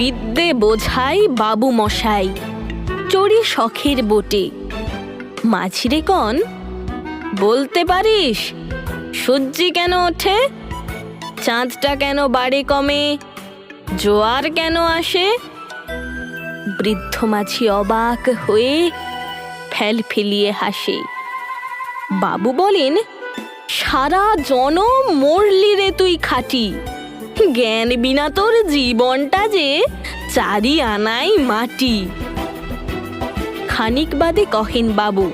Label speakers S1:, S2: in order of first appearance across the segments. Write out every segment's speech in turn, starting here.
S1: বিদ্যে বোঝাই বাবু মশাই, চড়ি শখের বোটে। মাঝিরে কন, বলতে পারিস, সূর্যি কেন ওঠে? চাঁদটা কেন বাড়ে কমে? জোয়ার কেন আসে? বৃদ্ধ মাঝি অবাক হয়ে ফেল ফেলিয়ে হাসে। বাবু বলেন, সারা জনম মরলি রে তুই খাটি। জ্ঞান বিনা তোর জীবনটা যে চারি আনাই মাটি। খানিক বাদে কহেন বাবু,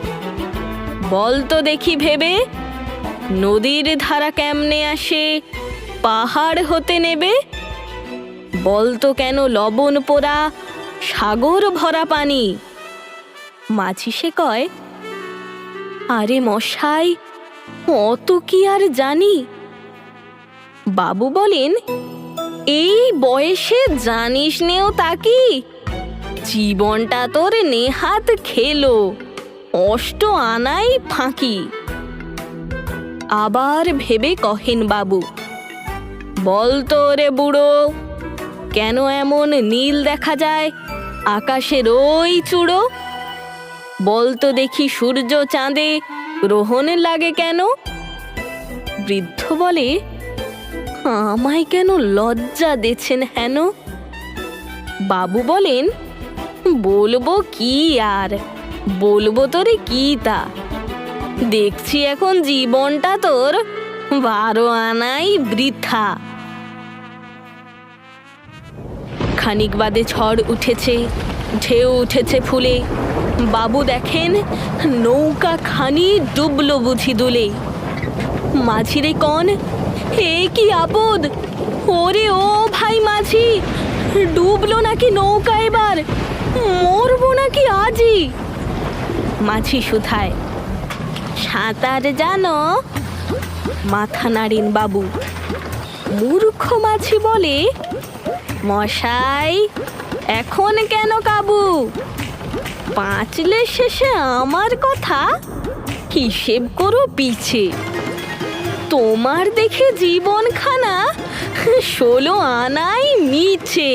S1: বল তো দেখি ভেবে, নদীর ধারা কেমনে আসে, পাহাড় হতে নেবে? বল তো কেন লবণ পোড়া সাগর ভরা পানি? মাঝি সে কয়, আরে মশাই, অত কি আর জানি? বাবু বলেন, এই বয়সে জানিস নেও তাকি জীবনটা তোর নেহাত খেলো, অষ্ট আনাই ফাঁকি। আবার ভেবে কহেন বাবু, বল তো রে বুড়ো, কেন এমন নীল দেখা যায় আকাশের ওই চূড়ো? বল তো দেখি সূর্য চাঁদে গ্রহণ লাগে কেন? বৃদ্ধ বলে আমায় কেন লজ্জা দেছেন হেন? বাবু বলেন, বলব কি আর? বলব তোরে কি তা? দেখছি এখন জীবনটা তোর বারো আনাই বৃথা। খানিক বাদে ঝড় উঠেছে, ঢেউ উঠেছে ফুলে। বাবু দেখেন, নৌকা খানি ডুবলো বুঝি দুলে। মাঝিরে কন হে কি আপদ? ওরে ও ভাই মাঝি, ডুবলো নাকি নৌকা এবার? মরবো নাকি আজই? মাঝি সুধায়, সাঁতার জানো? মাথা নাড়িন বাবু, মূর্খ মাছি বলে, মশাই, এখন কেন কাবু? পাঁচলে শেষে আমার কথা? হিসেব করো পিছে। তোমার দেখে জীবনখানা ষোলো আনাই মিছে।